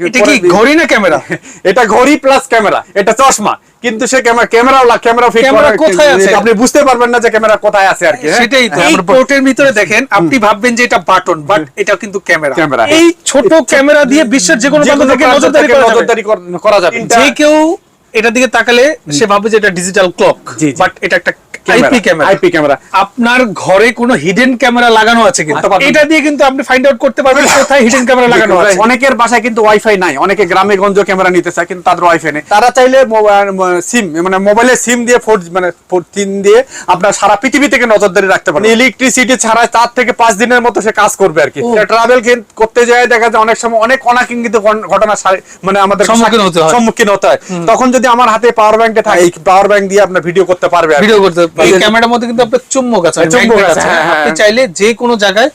এটা কি ঘড়ি না ক্যামেরা এটা ঘড়ি প্লাস ক্যামেরা এটা চশমা কিন্তু সে camera camera camera fit camera কোথায় আছে? আপনি বুঝতে পারবেন না যে ক্যামেরা কোথায় আছে আর কি হ্যাঁ? সেটাই তো এই পোর্টের ভিতরে দেখেন আপনি ভাববেন যে এটা বাটন বাট এটা কিন্তু ক্যামেরা ক্যামেরা। এই ছোট ক্যামেরা দিয়ে বিশ্বের যে কোনো প্রান্ত থেকে নজরদারি নজরদারি করা যাবে যে কেউ এটার দিকে তাকালে সে ভাবে যে এটা ডিজিটাল ক্লক। বাট এটা একটা আইপি ক্যামেরা আইপি ক্যামেরা। আপনার ঘরে কোনো হিডেন ক্যামেরা লাগানো আছে কিন্তু? এটা দিয়ে কিন্তু আপনি ফাইন্ড আউট করতে পারবেন কোথায় হিডেন ক্যামেরা লাগানো আছে। অনেকের বাসায় কিন্তু ওয়াইফাই নাই অনেকে গ্রামে গঞ্জ ক্যামেরা নিতে চায় কিন্তু তাদের ওয়াইফাই নেই। তারা চাইলে সিম মানে মোবাইলে সিম দিয়ে ফোর মানে সিম দিয়ে আপনার সারা পৃথিবী থেকে নজরদারি রাখতে ইলেকট্রিসিটি ছাড়া চার থেকে পাঁচ দিনের মতো সে কাজ করবে আর কি। ট্রাভেল করতে যায় দেখা যায় অনেক সময় অনেক অনাকিঙ্কিত ঘন- ঘটনা মানে আমাদের সম্মুখীন হতে হয়। হয়। তখন যদি আমার হাতে পাওয়ার ব্যাংকটা থাকে পাওয়ার ব্যাংক দিয়ে আপনার ভিডিও করতে পারবে ভিডিও করতে এই ক্যামেরার মধ্যে কিন্তু আপনার চুম্বক আছে হ্যাঁ, চুম্বক আছে, হ্যাঁ, হ্যাঁ। আপনি চাইলে যে কোনো জায়গায়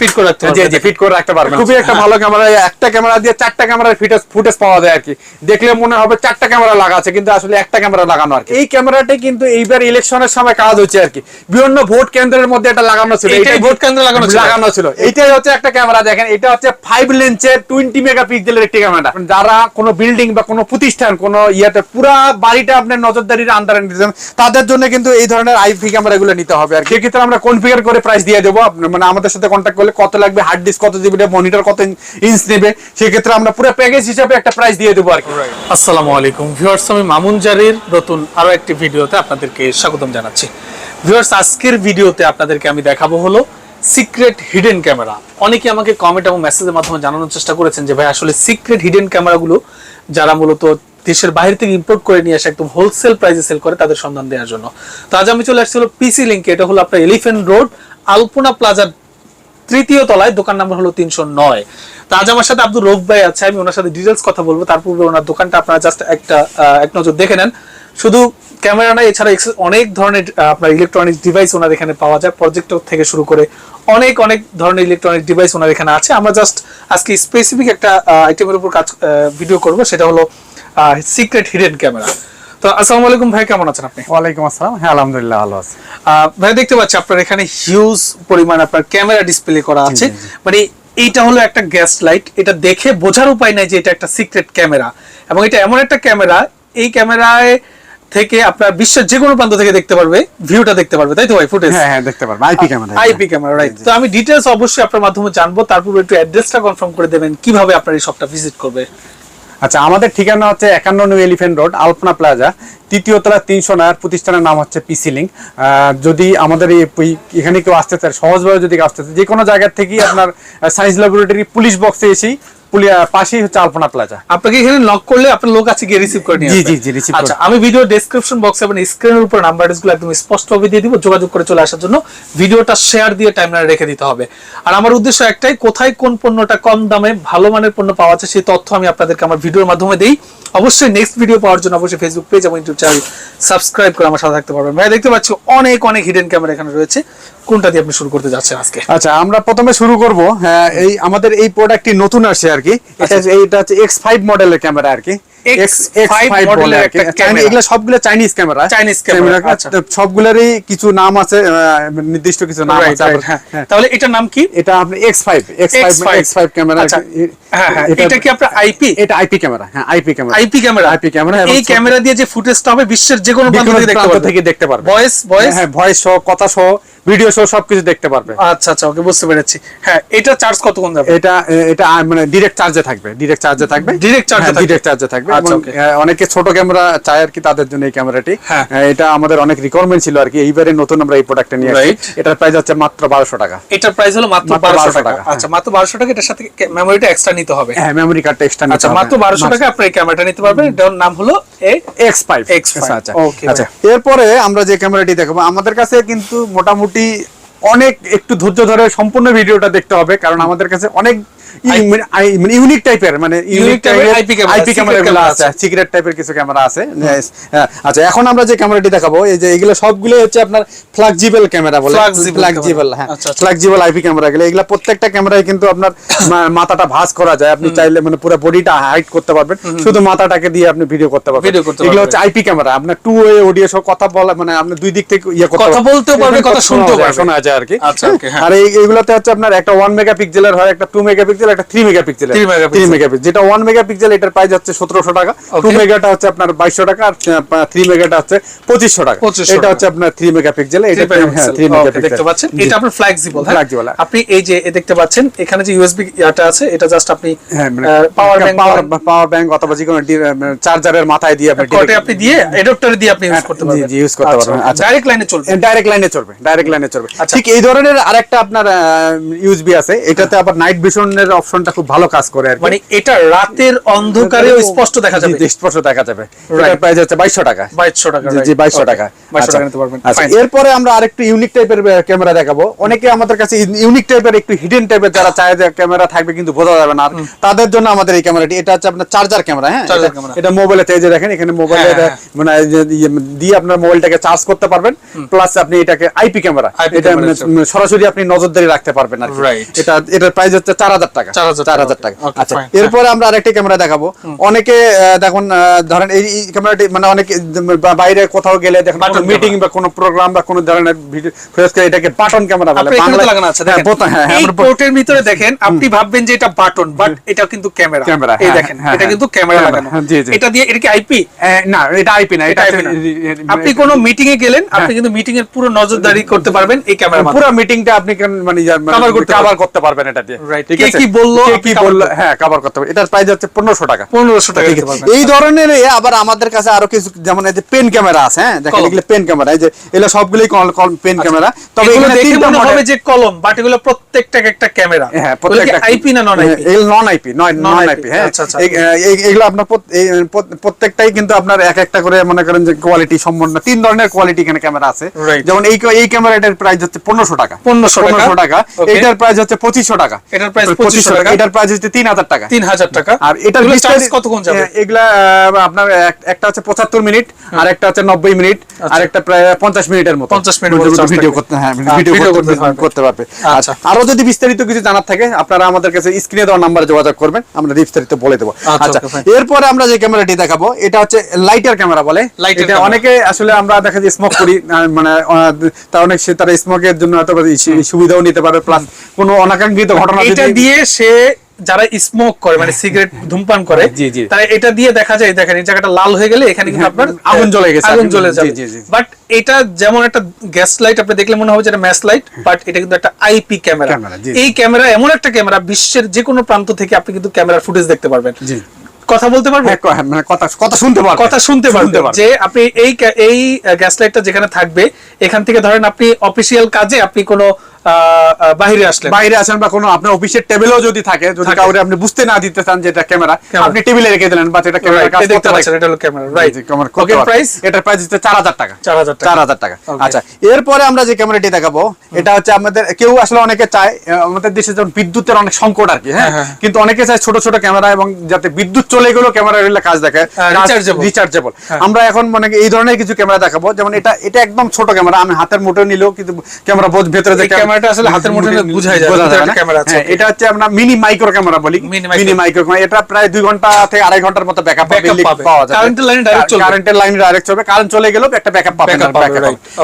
ফিট করে রাখতে পারবেন। জি ফিট করে রাখতে পারবেন। খুবই একটা ভালো ক্যামেরা একটা ক্যামেরা দিয়ে চারটা ক্যামেরার ফুটেজ ফুটেজ পাওয়া যায় আর কি। দেখলে মনে হবে চারটা ক্যামেরা লাগা আছে কিন্তু আসলে একটা ক্যামেরা লাগানো আর কি। এই ক্যামেরাটাই কিন্তু এইবার ইলেকশনের সময় কাজ হচ্ছে আর কি। বিভিন্ন ভোট কেন্দ্রের মধ্যে এটা লাগানো ছিল। এইটাই ভোট কেন্দ্রে লাগানো ছিল? লাগানো ছিল। এইটাই হচ্ছে একটা ক্যামেরা দেখেন এটা হচ্ছে ফাইভ লেন্সের টোয়েন্টি মেগাপিক্সেলের একটি ক্যামেরা। যারা কোনো বিল্ডিং বা কোনো প্রতিষ্ঠান কোনো ইয়াতে পুরা বাড়িটা আপনার নজরদারির আন্ডারে নিতেছেন তাদের জন্য কিন্তু এই ধরনের আইপি ক্যামেরা গুলো নিতে হবে আর কি। সেক্ষেত্রে আমরা কনফিগার করে প্রাইস দিয়ে দেবো। মানে আমাদের সাথে কন্ট্যাক্ট করলে কত লাগবে হার্ড ডিস্ক কত জিবি মনিটর কত ইঞ্চ নেবে সেক্ষেত্রে আমরা পুরো প্যাকেজ হিসাবে একটা প্রাইস দিয়ে দেবো আর কি। আসসালামু আলাইকুম। ভিউয়ার্স আমি মামুন জারির নতুন আরও একটি ভিডিওতে আপনাদেরকে স্বাগতম জানাচ্ছি। ভিউয়ার্স আজকের ভিডিওতে আপনাদেরকে আমি দেখাবো হলো সিক্রেট হিডেন ক্যামেরা অনেকে আমাকে কমেন্ট এবং মেসেজের মাধ্যমে জানানোর চেষ্টা করেছেন যে ভাই আসলে সিক্রেট হিডেন ক্যামেরাগুলো যারা মূলত দেশের বাইরে থেকে ইম্পোর্ট করে নিয়ে আসে একদম হোলসেল প্রাইসে সেল করে তাদের সন্ধান দেওয়ার জন্য। তো আজ আমি চলে আসছি হলো পিসি লিঙ্কে এটা হলো আপনার এলিফেন্ট রোড আলপনা প্লাজার তৃতীয় তলায়। দোকান নাম্বার হলো তিনশো নয়। তো আজ আমার সাথে আব্দুল রৌফ ভাই আছে, আমি ওনার সাথে ডিটেলস কথা বলব। তার পূর্বে ওনার দোকানটা আপনারা জাস্ট একটা এক নজর দেখে নেন। শুধু ক্যামেরা নাই, এছাড়া অনেক ধরনের আপনার ইলেকট্রনিক ডিভাইস ওনার এখানে পাওয়া যায়। প্রজেক্টর থেকে শুরু করে অনেক অনেক ধরনের ইলেকট্রনিক ডিভাইস ওনার এখানে আছে। আমরা জাস্ট আজকে স্পেসিফিক একটা আইটেমের উপর কাজ ভিডিও করব। সেটা হলো সিক্রেট হিডেন ক্যামেরা তো আসসালামু আলাইকুম ভাই কেমন আছেন আপনি? ওয়ালাইকুম আসসালাম। হ্যাঁ আলহামদুলিল্লাহ ভালো আছে। ভাই দেখতে পাচ্ছি আপনার এখানে হিউজ পরিমাণ আপনার ক্যামেরা ডিসপ্লে করা আছে। মানে এইটা হলো একটা গ্যাস লাইট এটা দেখে বোঝার উপায় নাই যে এটা একটা সিক্রেট ক্যামেরা এবং এটা এমন একটা ক্যামেরা এই ক্যামেরায় থেকে আপনার বিশ্বের যে কোনো প্রান্ত থেকে দেখতে পারবে ভিউটা দেখতে পারবে। তাই তো ভাই ফুটেজ হ্যাঁ হ্যাঁ দেখতে পারব। IP camera IP camera right তো আমি ডিটেলস অবশ্যই আপনার মাধ্যমে জানব। তারপর একটু অ্যাড্রেসটা কনফার্ম করে দেবেন। কীভাবে আপনার এই শপটা ভিজিট করবে? আচ্ছা আমাদের ঠিকানা হচ্ছে একান্ন New Elephant Road, Alpana Plaza, তৃতীয় তলা তিনশো নয়ার প্রতিষ্ঠানের নাম হচ্ছে পিসি লিঙ্ক যদি আমাদের এই এখানে কেউ আসতে চায়, সহজভাবে যদি আসতে চায়, যে কোনো জায়গার থেকেই আপনার সায়েন্স ল্যাবরেটরি পুলিশ বক্সে এসেই পাশেই হচ্ছে আলপনা প্লাজা। আপনাকে এখানে নক করলে আপনার লোক আছে গিয়ে রিসিভ করে নিয়ে জি, জি, জি, receive আচ্ছা আমি ভিডিও ডেসক্রিপশন বক্সে এবং স্ক্রিনের উপর নাম্বারগুলো একদম স্পষ্টভাবে দিয়ে দিব যোগাযোগ করে চলে আসার জন্য। ভিডিওটা শেয়ার দিয়ে টাইমলাইনে রেখে দিতে হবে। আর আমার উদ্দেশ্য একটাই কোথায় কোন পণ্যটা কম দামে ভালো মানের পণ্য পাওয়া যাচ্ছে সেই তথ্য আমি আপনাদেরকে আমার ভিডিওর মাধ্যমে দেই। অবশ্যই নেক্সট ভিডিও পাওয়ার জন্য অবশ্যই ফেসবুক পেজ এবং ইউটিউব চ্যানেল সাবস্ক্রাইব করে আমার সাথে থাকতে পারবেন। ভাই দেখতে পাচ্ছি অনেক অনেক হিডেন ক্যামেরা এখানে রয়েছে। কোনটা দিয়ে আপনি শুরু করতে যাচ্ছেন আজকে? আচ্ছা আমরা প্রথমে শুরু করব হ্যাঁ, এই আমাদের এই প্রোডাক্টটি নতুন আসছে আর কি। এটা এইটা হচ্ছে এক্স ফাইভ মডেলের ক্যামেরা আর কি। X5 মডেলের একটা ক্যামেরা। এগুলো সবগুলো চাইনিজ ক্যামেরা camera, আচ্ছা। সবগুলোরই কিছু নাম আছে নির্দিষ্ট কিছু নাম আছে। হ্যাঁ। হ্যাঁ। তাহলে এটার নাম কি? এটা আপনি X five X five X5 X five camera আচ্ছা, হ্যাঁ হ্যাঁ। এটা কি আপনার আইপি এটা আইপি ক্যামেরা হ্যাঁ IP camera IP camera IP camera এই ক্যামেরা দিয়ে যে ফুটেজটা হবে বিশ্বের যে কোনো প্রান্ত থেকে দেখতে প্রান্ত থেকে দেখতে পারবে ভয়েস ভয়েস হ্যাঁ ভয়েস সহ কথা সহ ভিডিও সহ সবকিছু দেখতে পারবে। আচ্ছা আচ্ছা ওকে বুঝতে পেরেছি। হ্যাঁ এটা চার্জ কত কোন যাবে? এটা এটা মানে ডিরেক্ট চার্জে থাকবে ডিরেক্ট চার্জে থাকবে। এ থাকবে? ডিরেক্ট চার্জে থাকবে। আচ্ছা, অনেকে ছোট ক্যামেরা চায় আর কি তাদের জন্য এই ক্যামেরাটি। এটা আমাদের অনেক রিকোয়ারমেন্ট ছিল আর কি। এইবারে নতুন আমরা এই প্রোডাক্টটা নিয়ে আসছি। এটার প্রাইস হচ্ছে মাত্র বারোশো টাকা। এটার প্রাইস হলো মাত্র মাত্র 1200 1200 টাকা। আচ্ছা মাত্র 1200 টাকা এটার সাথে মেমোরিটা এক্সট্রা নিতে হবে। হ্যাঁ মেমোরি কার্ডটা এক্সট্রা নিতে হবে। আচ্ছা মাত্র। 1200 টাকা আপনি এই ক্যামেরাটা নিতে পারবেন। এটার নাম হলো এ এক্স ফাইভ X5 আচ্ছা আচ্ছা। এরপরে আমরা যে ক্যামেরাটি দেখাবো আমাদের কাছে কিন্তু মোটামুটি অনেক একটু ধৈর্য ধরে সম্পূর্ণ ভিডিওটা দেখতে হবে কারণ আমাদের কাছে অনেক মানে ইউনিক টাইপের মানে ইউনিক টাইপের আইপি ক্যামেরা আছে। সিক্রেট টাইপের কিছু ক্যামেরা আছে। আচ্ছা এখন আমরা যে ক্যামেরাটি দেখাবো এই যে এগুলো সবগুলো হচ্ছে আপনার ফ্লেক্সিবল ক্যামেরা বলে। ফ্লেক্সিবল হ্যাঁ। ফ্লেক্সিবল আইপি ক্যামেরা গুলো এগুলো। প্রত্যেকটা ক্যামেরায় কিন্তু আপনার মাথাটা ভাঁজ করা যায়। আপনি চাইলে মানে পুরো বডিটা হাইড করতে পারবেন। শুধু মাথাটাকে দিয়ে আপনি ভিডিও করতে পারবেন। এগুলো। হচ্ছে আইপি ক্যামেরা আপনার টু ওয়ে অডিও সহ কথা বলা মানে আপনি দুই দিক থেকে ইয়ে করতে কথা পারবেন। বলতেও পারবে, কথা শুনতেও শোনা যায়, পারবে। শোনা যায় আর কি। আচ্ছা, হ্যাঁ। আর এই এইগুলোতে হচ্ছে আপনার একটা ওয়ান মেগাপিক্সেলের হয় একটা টু মেগাপিক্সেল মেগাপিক্সেল একটা থ্রি মেগাপিক্সেল থ্রি মেগাপিক্সেল যেটা ওয়ান মেগাপিক্সেল এটার প্রাইস হচ্ছে সতেরোশো টাকা। টু মেগাটা হচ্ছে আপনার বাইশশো টাকা আর থ্রি মেগাটা হচ্ছে পঁচিশশো টাকা। এটা হচ্ছে আপনার থ্রি মেগাপিক্সেল এটা হ্যাঁ থ্রি দেখতে পাচ্ছেন। এটা আপনার ফ্লেক্সিবল Flexible, হ্যাঁ। আপনি এই যে দেখতে পাচ্ছেন এখানে যে ইউএসবি ইয়াটা আছে এটা জাস্ট আপনি হ্যাঁ পাওয়ার ব্যাংক পাওয়ার ব্যাংক অথবা যে কোনো চার্জারের মাথায় দিয়ে আপনি কোটে আপনি দিয়ে অ্যাডাপ্টারে দিয়ে আপনি ইউজ হ্যাঁ, করতে পারবেন। জি, use করতে পারবেন। আচ্ছা। ডাইরেক্ট লাইনে চলবে। ডাইরেক্ট লাইনে চলবে ডাইরেক্ট লাইনে চলবে। আচ্ছা। ঠিক এই ধরনের আরেকটা আপনার ইউএসবি আছে। এটাতে আবার নাইট ভিশনের অপশনটা খুব ভালো কাজ করে আর মানে এটা রাতের অন্ধকারেও স্পষ্ট দেখা যাবে। স্পষ্ট দেখা যাবে. এটার প্রাইস হচ্ছে 2200 টাকা। 2200 টাকা জি, জি 2200 টাকা। 2200 আচ্ছা। টাকা নিতে পারবেন। আচ্ছা, এরপরে আমরা আরেকটু ইউনিক টাইপের ক্যামেরা দেখাবো। অনেকে আমাদের কাছে ইউনিক টাইপের একটু হিডেন টাইপের যারা চায় যে ক্যামেরা থাকবে কিন্তু বোঝা যাবে না। তাদের জন্য আমাদের এই ক্যামেরাটি এটা হচ্ছে আপনার চার্জার ক্যামেরা হ্যাঁ? এটা- camera। এটা মোবাইলে এই যে দেখেন এখানে মোবাইলে হ্যাঁ, মানে এই ইয়ে দিয়ে আপনার মোবাইলটাকে চার্জ করতে পারবেন। প্লাস আপনি এটাকে আইপি ক্যামেরা এটা মানে সরাসরি আপনি নজরদারি রাখতে পারবেন আর কি। এটা এটার প্রাইস হচ্ছে 4000 টাকা। 4000 4000 টাকা আচ্ছা এরপরে আমরা আরেকটা ক্যামেরা দেখাবো। অনেকে দেখুন ধরেন এই এই ক্যামেরাটি মানে অনেকে বাইরে কোথাও গেলে দেখুন মিটিং বা কোনো প্রোগ্রাম বা কোনো ধরনের ভিডিও এটাকে বাটন ক্যামেরা বলে। আপনি এখানে তো বাংলায়- লাগানো আছে হ্যাঁ, বোতাম, হ্যাঁ, হ্যাঁ, এই পোর্টের ভিতরে দেখেন আপনি ভাববেন যে এটা বাটন বাট এটা কিন্তু ক্যামেরা ক্যামেরা, এই দেখেন এটা। কিন্তু ক্যামেরা ক্যামেরা, লাগানো। জি, জি। এটা দিয়ে এটা কি আইপি না এটা আইপি না এটা। আপনি কোনো মিটিং এ গেলেন আপনি কিন্তু মিটিং এর পুরো নজরদারি করতে পারবেন এই ক্যামেরা পুরো মিটিংটা আপনি মানে করতে কভার করতে পারবেন এটা দিয়ে. ঠিক আছে? বলল কি বলল? হ্যাঁ কভার করতে পারবেন এটার প্রাইস হচ্ছে 1500 টাকা। পনেরোশো টাকা এই ধরনের আবার আমাদের কাছে আরও কিছু যেমন এই যে পেন ক্যামেরা আছে হ্যাঁ দেখেন এগুলো পেন ক্যামেরা এই যে এগুলো সবগুলোই পেন ক্যামেরা তবে এগুলো দেখে মনে হবে যে কলম বাট এগুলো প্রত্যেকটা একটা ক্যামেরা হ্যাঁ প্রত্যেকটা আইপি না নন আইপি এগুলো নন আইপি নন আইপি হ্যাঁ। আচ্ছা, আচ্ছা। এগুলো আপনার প্রত্যেকটাই কিন্তু আপনার এক একটা করে মনে করেন যে কোয়ালিটি সম্পন্ন। তিন ধরনের কোয়ালিটি এখানে ক্যামেরা আছে। যেমন এই এই ক্যামেরাটার প্রাইস হচ্ছে পনেরোশো টাকা। পনেরোশো টাকা। 1500 টাকা। Okay. এটার প্রাইস হচ্ছে পঁচিশশো টাকা। এটার price 2500 টাকা। এটার প্রাইস হচ্ছে তিন হাজার টাকা। তিন হাজার টাকা। আর এটার এগুলো কতক্ষণ যাবে? এগুলা আপনার একটা হচ্ছে পঁচাত্তর মিনিট আর একটা হচ্ছে নব্বই মিনিট আর একটা প্রায় পঞ্চাশ মিনিটের মতো। 50 মিনিটের ভিডিও করতে হ্যাঁ ভিডিও করতে করতে পারবে। আচ্ছা। আরও যদি বিস্তারিত কিছু জানার থাকে আপনারা আমাদের কাছে স্ক্রিনে দেওয়া নাম্বারে যোগাযোগ করবেন আমরা বিস্তারিত বলে দেবো। আচ্ছা, আচ্ছা. এরপরে আমরা যে ক্যামেরাটি দেখাবো এটা হচ্ছে লাইটার ক্যামেরা বলে। এটা অনেকে আসলে আমরা দেখা যায় স্মোক করি মানে আহ, তা অনেক সে তারা স্মোকের জন্য হয়তো সুবিধাও নিতে পারবে প্লাস কোনো অনাকাঙ্ক্ষিত ঘটনা এটা দিয়ে সে যারা স্মোক করে মানে সিগারেট ধূমপান করে। তারা এটা দিয়ে দেখা যায় দেখেন এই জায়গাটা লাল হয়ে গেলে এখানে কিন্তু হ্যাঁ, আপনার আগুন জ্বলে গেছে। আগুন জ্বলে যাবে। বাট এটা যেমন একটা গ্যাস লাইট আপনি দেখলে মনে হবে যে এটা ম্যাচ লাইট বাট এটা কিন্তু একটা আইপি ক্যামেরা। এই ক্যামেরা এমন একটা ক্যামেরা বিশ্বের যে কোনো প্রান্ত থেকে আপনি কিন্তু ক্যামেরার ফুটেজ দেখতে পারবেন জি কথা বলতে পারবেন হ্যাঁ, হ্যাঁ, মানে কথা কথা শুনতে পারবে কথা শুনতে পারবেন পারবে। যে আপনি এই এই গ্যাস লাইটটা যেখানে থাকবে এখান থেকে ধরেন আপনি অফিসিয়াল কাজে আপনি কোনো আহ, আসলেন। বাইরে আসেন বা কোনো আপনার অফিসের টেবিলও যদি থাকে যদি কাউরে আপনি বুঝতে না দিতে চান যে এটা ক্যামেরা আপনি টেবিলে রেখে দিলেন বা এটা ক্যামেরা কাজ করতে এটা হলো ক্যামেরা রাইট ওকে পারে। প্রাইস এটার প্রাইস হচ্ছে চার হাজার টাকা। 4000 টাকা। চার হাজার টাকা। আচ্ছা এরপরে আমরা যে ক্যামেরাটি দেখাবো এটা হচ্ছে আমাদের কেউ আসলে অনেকে চায় আমাদের দেশে যেমন বিদ্যুতের অনেক সংকট আর কি হ্যাঁ? হ্যাঁ, হ্যাঁ। কিন্তু অনেকে চায় ছোট ছোট ক্যামেরা এবং যাতে বিদ্যুৎ চলে গেলেও ক্যামেরা রিলে কাজ দেখে রিচার্জেবল হ্যাঁ। আমরা এখন মানে এই ধরনের কিছু ক্যামেরা দেখাবো যেমন এটা এটা একদম ছোট ক্যামেরা আমি হাতের মুঠো নিলেও কিন্তু ক্যামেরা ভেতরে যে এই ক্যামেরাটা আসলে হাতের নিলে বোঝাই যায়। ক্যামেরা আছে, হ্যাঁ, এটা হচ্ছে আমরা মিনি মাইক্রো ক্যামেরা বলি মিনি মাইক্রো এটা প্রায় দুই ঘণ্টা থেকে আড়াই ঘণ্টার মতো ব্যাকআপ। পাওয়া যায় এর line চলবে। কারেন্টের লাইন ডাইরেক্ট চলবে কারেন্ট চলে গেলেও একটা ব্যাকআপ পাবেন.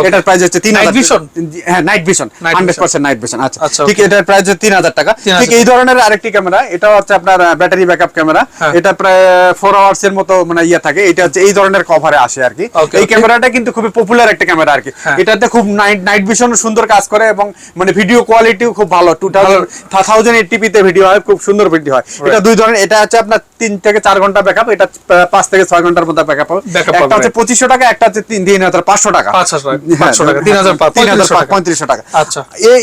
এটার প্রাইস হচ্ছে তিন Night vision? হ্যাঁ night vision Night hundred vision। Percent night vision আচ্ছা ঠিক. এটার প্রাইস হচ্ছে তিন হাজার টাকা ঠিক এই ধরনের আরেকটি ক্যামেরা এটা হচ্ছে আপনার ব্যাটারি ব্যাকআপ ক্যামেরা। এটা প্রায় ফোর আওয়ার্স এর মতো মানে ইয়ে থাকে এটা হচ্ছে এই ধরনের কভারে আসে আর কি এই. ক্যামেরাটা কিন্তু খুবই পপুলার একটা ক্যামেরা আর কি হ্যাঁ। এটাতে খুব নাইট নাইট ভিশন সুন্দর কাজ করে এবং মানে ভিডিও কোয়ালিটিও খুব ভালো। টু থাউজেন্ড ভিডিও হয় খুব সুন্দর ভিডিও হয়। এটা দুই ধরনের এটা হচ্ছে আপনার তিন থেকে চার ঘণ্টা ব্যাকআপ এটা পাঁচ থেকে ছয় ঘণ্টার মধ্যে ব্যাকআপ হবে। একটা হচ্ছে পঁচিশশো টাকা একটা হচ্ছে তিন তিন হাজার পাঁচশো টাকা। 500 টাকা, হ্যাঁ, 500 টাকা, 3000 পা- তিন হাজার পঁয়ত্রিশশো টাকা। আচ্ছা।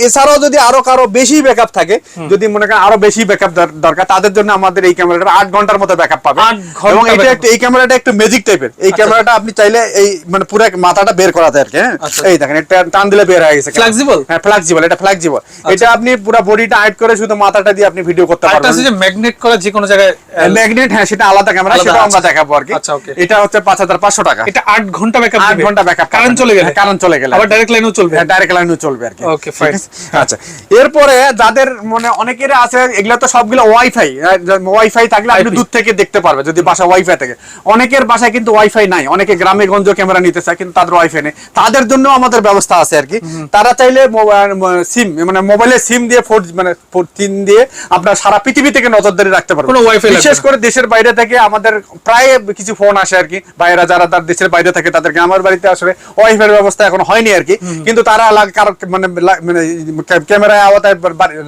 এছাড়াও যদি আরও কারও বেশি ব্যাকআপ থাকে যদি মনে করেন আরও বেশি ব্যাকআপ দরকার তাদের জন্য আমাদের এই ক্যামেরাটা আট ঘণ্টার মতো ব্যাকআপ পাবে। এবং এটা এই ক্যামেরাটা একটু ম্যাজিক টাইপের এই ক্যামেরাটা আপনি চাইলে এই মানে পুরো মাথাটা বের করা যায় আর কি হ্যাঁ। আচ্ছা। এই দেখেন টান দিলে বের হয়ে গেছে Flexible? হ্যাঁ ফ্লেক্সিবল এটা ফ্লেক্সিবল এটা আপনি পুরো বডিটা করে শুধু মাথাটা দিয়ে আপনি ভিডিও করতে পারবেন। যে ম্যাগনেট করা যে কোনো জায়গায় ম্যাগনেট হ্যাঁ সেটা আলাদা ক্যামেরা সেটা আমরা আচ্ছা। দেখাবো আর কি। আচ্ছা. এটা হচ্ছে পাঁচ হাজার পাঁচশো টাকা। এটা 8 ঘণ্টা ব্যাকআপ আট ঘণ্টা ব্যাকআপ কারেন্ট চলে গেলে। কারেন্ট চলে গেলে। আবার ডাইরেক্ট লাইনেও চলবে। ডাইরেক্ট লাইনও চলবে আর কি. ঠিক আছে? আচ্ছা এরপরে যাদের মানে অনেকের আছে এগুলা তো সবগুলো ওয়াইফাই ওয়াইফাই থাকলে আপনি দূর থেকে দেখতে পারবে যদি বাসা ওয়াইফাই থাকে। অনেকের বাসায় কিন্তু ওয়াইফাই নাই। অনেকে গ্রামে গঞ্জ ক্যামেরা নিতে চায় কিন্তু তাদের ওয়াইফাই নেই। তাদের জন্য আমাদের ব্যবস্থা আছে আর কি। তারা চাইলে সিম মানে মোবাইলের সিম দিয়ে ফোর মানে সিম দিয়ে আপনার সারা পৃথিবী থেকে নজরদারি রাখতে পারবেন। কোনো বিশেষ করে দেশের বাইরে থেকে আমাদের প্রায় কিছু ফোন আসে আর কি। বাইরে যারা তার দেশের বাইরে থাকে তাদেরকে আমার বাড়িতে আসলে ওয়াইফাই ব্যবস্থা এখন হয়নি আর কি। কিন্তু তারা কারও মানে মানে ক্যামেরায় আওতায়